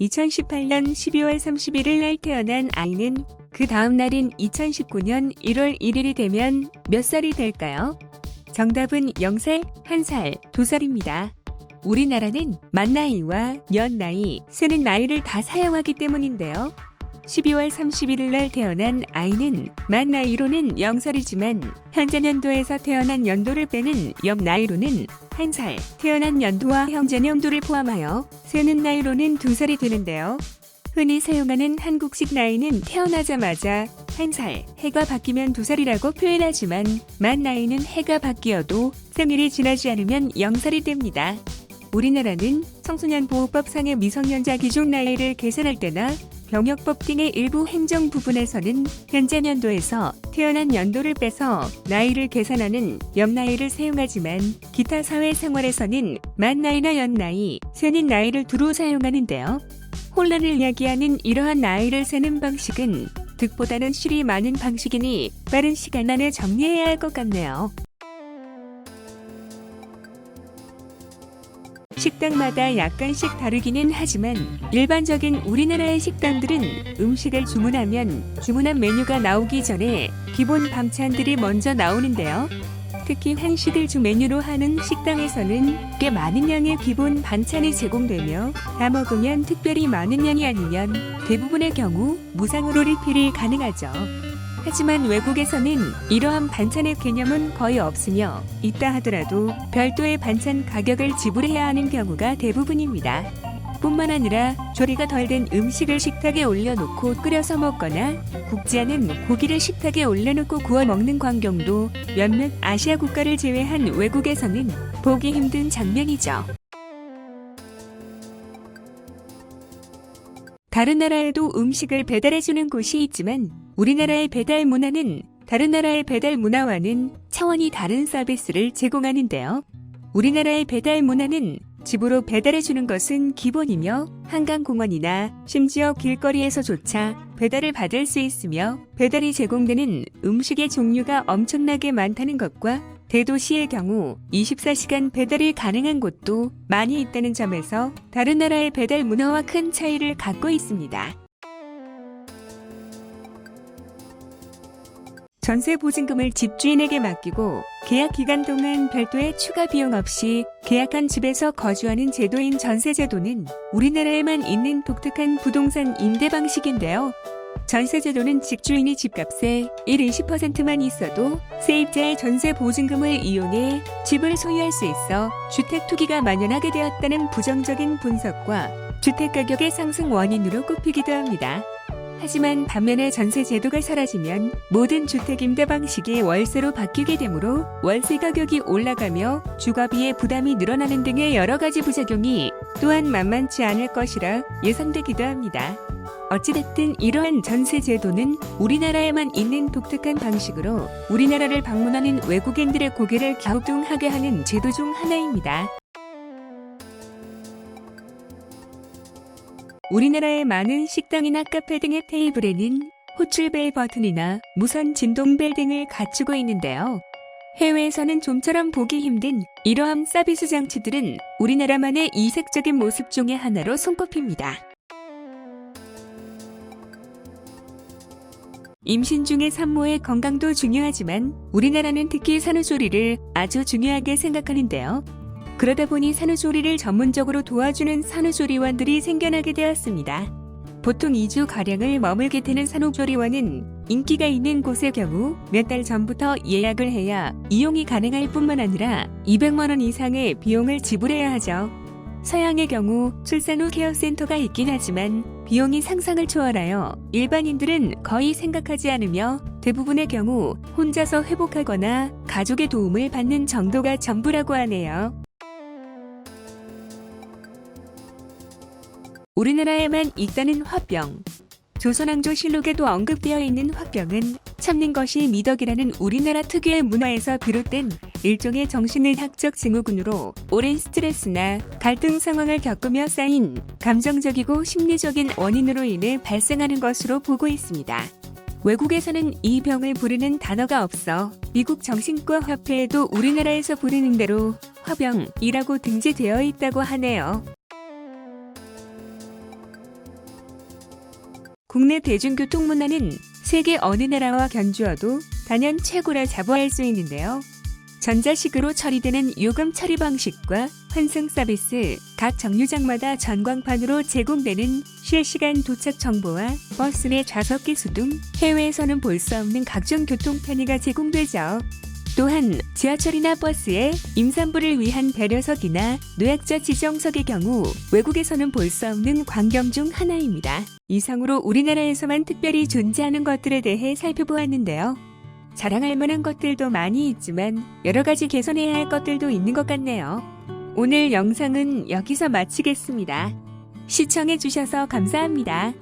2018년 12월 31일 날 태어난 아이는 그 다음 날인 2019년 1월 1일이 되면 몇 살이 될까요? 정답은 0살, 1살, 2살입니다. 우리나라는 만 나이와 연 나이, 세는 나이를 다 사용하기 때문인데요. 12월 31일 날 태어난 아이는 만 나이로는 0살이지만 현재 연도에서 태어난 연도를 빼는 옆 나이로는 1살, 태어난 연도와 현재 연도를 포함하여 세는 나이로는 2살이 되는데요. 흔히 사용하는 한국식 나이는 태어나자마자 1살, 해가 바뀌면 2살이라고 표현하지만 만 나이는 해가 바뀌어도 생일이 지나지 않으면 0살이 됩니다. 우리나라는 청소년 보호법상의 미성년자 기준 나이를 계산할 때나 병역법 등의 일부 행정 부분에서는 현재 연도에서 태어난 연도를 빼서 나이를 계산하는 연나이를 사용하지만 기타 사회생활에서는 만 나이나 연 나이, 세는 나이를 두루 사용하는데요. 혼란을 이야기하는 이러한 나이를 세는 방식은 득보다는 실이 많은 방식이니 빠른 시간 안에 정리해야 할 것 같네요. 식당마다 약간씩 다르기는 하지만 일반적인 우리나라의 식당들은 음식을 주문하면 주문한 메뉴가 나오기 전에 기본 반찬들이 먼저 나오는데요. 특히 한식을 주 메뉴로 하는 식당에서는 꽤 많은 양의 기본 반찬이 제공되며 다 먹으면 특별히 많은 양이 아니면 대부분의 경우 무상으로 리필이 가능하죠. 하지만 외국에서는 이러한 반찬의 개념은 거의 없으며 있다 하더라도 별도의 반찬 가격을 지불해야 하는 경우가 대부분입니다. 뿐만 아니라 조리가 덜 된 음식을 식탁에 올려놓고 끓여서 먹거나 굽지 않은 고기를 식탁에 올려놓고 구워 먹는 광경도 몇몇 아시아 국가를 제외한 외국에서는 보기 힘든 장면이죠. 다른 나라에도 음식을 배달해주는 곳이 있지만 우리나라의 배달 문화는 다른 나라의 배달 문화와는 차원이 다른 서비스를 제공하는데요. 우리나라의 배달 문화는 집으로 배달해주는 것은 기본이며 한강공원이나 심지어 길거리에서조차 배달을 받을 수 있으며 배달이 제공되는 음식의 종류가 엄청나게 많다는 것과 대도시의 경우 24시간 배달이 가능한 곳도 많이 있다는 점에서 다른 나라의 배달 문화와 큰 차이를 갖고 있습니다. 전세 보증금을 집주인에게 맡기고 계약 기간 동안 별도의 추가 비용 없이 계약한 집에서 거주하는 제도인 전세 제도는 우리나라에만 있는 독특한 부동산 임대 방식인데요. 전세 제도는 집주인이 집값의 1, 20%만 있어도 세입자의 전세 보증금을 이용해 집을 소유할 수 있어 주택 투기가 만연하게 되었다는 부정적인 분석과 주택 가격의 상승 원인으로 꼽히기도 합니다. 하지만 반면에 전세 제도가 사라지면 모든 주택 임대 방식이 월세로 바뀌게 되므로 월세 가격이 올라가며 주거비의 부담이 늘어나는 등의 여러 가지 부작용이 또한 만만치 않을 것이라 예상되기도 합니다. 어찌됐든 이러한 전세 제도는 우리나라에만 있는 독특한 방식으로 우리나라를 방문하는 외국인들의 고개를 갸우뚱하게 하는 제도 중 하나입니다. 우리나라의 많은 식당이나 카페 등의 테이블에는 호출벨 버튼이나 무선 진동벨 등을 갖추고 있는데요. 해외에서는 좀처럼 보기 힘든 이러한 서비스 장치들은 우리나라만의 이색적인 모습 중의 하나로 손꼽힙니다. 임신 중의 산모의 건강도 중요하지만 우리나라는 특히 산후조리를 아주 중요하게 생각하는데요. 그러다 보니 산후조리를 전문적으로 도와주는 산후조리원들이 생겨나게 되었습니다. 보통 2주 가량을 머물게 되는 산후조리원은 인기가 있는 곳의 경우 몇 달 전부터 예약을 해야 이용이 가능할 뿐만 아니라 200만 원 이상의 비용을 지불해야 하죠. 서양의 경우 출산 후 케어센터가 있긴 하지만 비용이 상상을 초월하여 일반인들은 거의 생각하지 않으며 대부분의 경우 혼자서 회복하거나 가족의 도움을 받는 정도가 전부라고 하네요. 우리나라에만 있다는 화병. 조선왕조 실록에도 언급되어 있는 화병은 참는 것이 미덕이라는 우리나라 특유의 문화에서 비롯된 일종의 정신의학적 증후군으로 오랜 스트레스나 갈등 상황을 겪으며 쌓인 감정적이고 심리적인 원인으로 인해 발생하는 것으로 보고 있습니다. 외국에서는 이 병을 부르는 단어가 없어 미국 정신과 화폐에도 우리나라에서 부르는 대로 화병이라고 등재되어 있다고 하네요. 국내 대중교통 문화는 세계 어느 나라와 견주어도 단연 최고라 자부할 수 있는데요. 전자식으로 처리되는 요금 처리 방식과 환승 서비스, 각 정류장마다 전광판으로 제공되는 실시간 도착 정보와 버스 내 좌석 기수 등 해외에서는 볼 수 없는 각종 교통 편의가 제공되죠. 또한 지하철이나 버스에 임산부를 위한 배려석이나 노약자 지정석의 경우 외국에서는 볼 수 없는 광경 중 하나입니다. 이상으로 우리나라에서만 특별히 존재하는 것들에 대해 살펴보았는데요. 자랑할 만한 것들도 많이 있지만 여러 가지 개선해야 할 것들도 있는 것 같네요. 오늘 영상은 여기서 마치겠습니다. 시청해주셔서 감사합니다.